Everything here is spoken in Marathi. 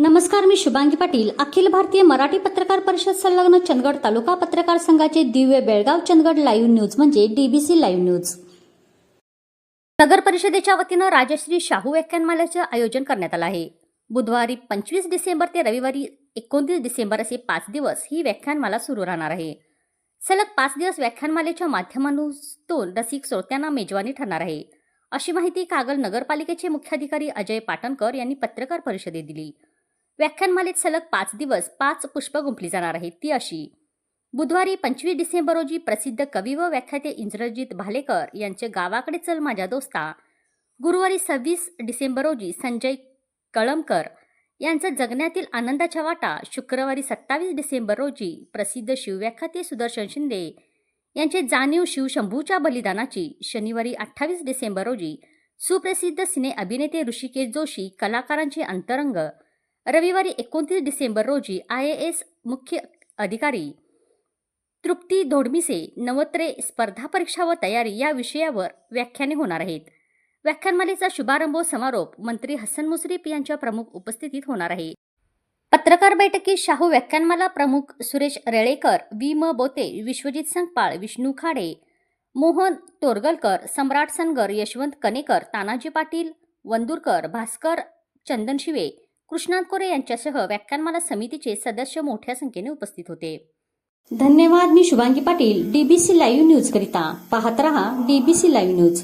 नमस्कार मी शुभांगी पाटील. अखिल भारतीय मराठी पत्रकार परिषद संलग्न चंदगड तालुका पत्रकार संघाचे दिव्य बेळगाव चंदगड लाईव्ह न्यूज म्हणजे डीबीसी लाईव्ह न्यूज. नगर परिषदेच्या वतीनं राजश्री शाहू व्याख्यानमाल्याचं आयोजन करण्यात आलं आहे. बुधवारी पंचवीस डिसेंबर ते रविवारी एकोणतीस डिसेंबर असे पाच दिवस ही व्याख्यानमाला सुरू राहणार आहे. सलग पाच दिवस व्याख्यानमालेच्या माध्यमातून रसिक श्रोत्यांना मेजवानी ठरणार आहे. अशी माहिती कागल नगरपालिकेचे मुख्याधिकारी अजय पाटणकर यांनी पत्रकार परिषदेत दिली. व्याख्यानमालेत सलग पाच दिवस पाच पुष्प गुंफली जाणार आहेत ती अशी. बुधवारी पंचवीस डिसेंबर रोजी प्रसिद्ध कवी व व्याख्याते इंद्रजित भालेकर यांचे गावाकडे चल माझ्या दोस्ता. गुरुवारी सव्वीस डिसेंबर रोजी संजय कळमकर यांचा जगण्यातील आनंदाच्या वाटा शुक्रवारी सत्तावीस डिसेंबर रोजी प्रसिद्ध शिवव्याख्याते सुदर्शन शिंदे यांचे जाणीव शिवशंभूच्या बलिदानाची शनिवारी अठ्ठावीस डिसेंबर रोजी सुप्रसिद्ध सिने अभिनेते ऋषिकेश जोशी कलाकारांचे अंतरंग रविवारी एकोणतीस डिसेंबर रोजी आय ए एस मुख्य अधिकारी तृप्ती धोडमिसे नवत्रे स्पर्धा परीक्षा व तयारी या विषयावर व्याख्याने होणार आहेत. व्याख्यानमालेचा शुभारंभ समारोप मंत्री हसन मुश्रीफ यांच्या प्रमुख उपस्थितीत होणार आहे. पत्रकार बैठकीत शाहू व्याख्यानमाला प्रमुख सुरेश रेळेकर वी म बोते विश्वजित संकपाळ विष्णू खाडे मोहन तोरगलकर सम्राट सनगर यशवंत कनेकर तानाजी पाटील वंदुरकर भास्कर चंदन शिवे कृष्णात कोरे यांच्यासह व्याख्यानमाला समितीचे सदस्य मोठ्या संख्येने उपस्थित होते. धन्यवाद मी Shubhangi Patil DBC live news करिता. पाहत रहा डीबीसी लाईव्ह न्यूज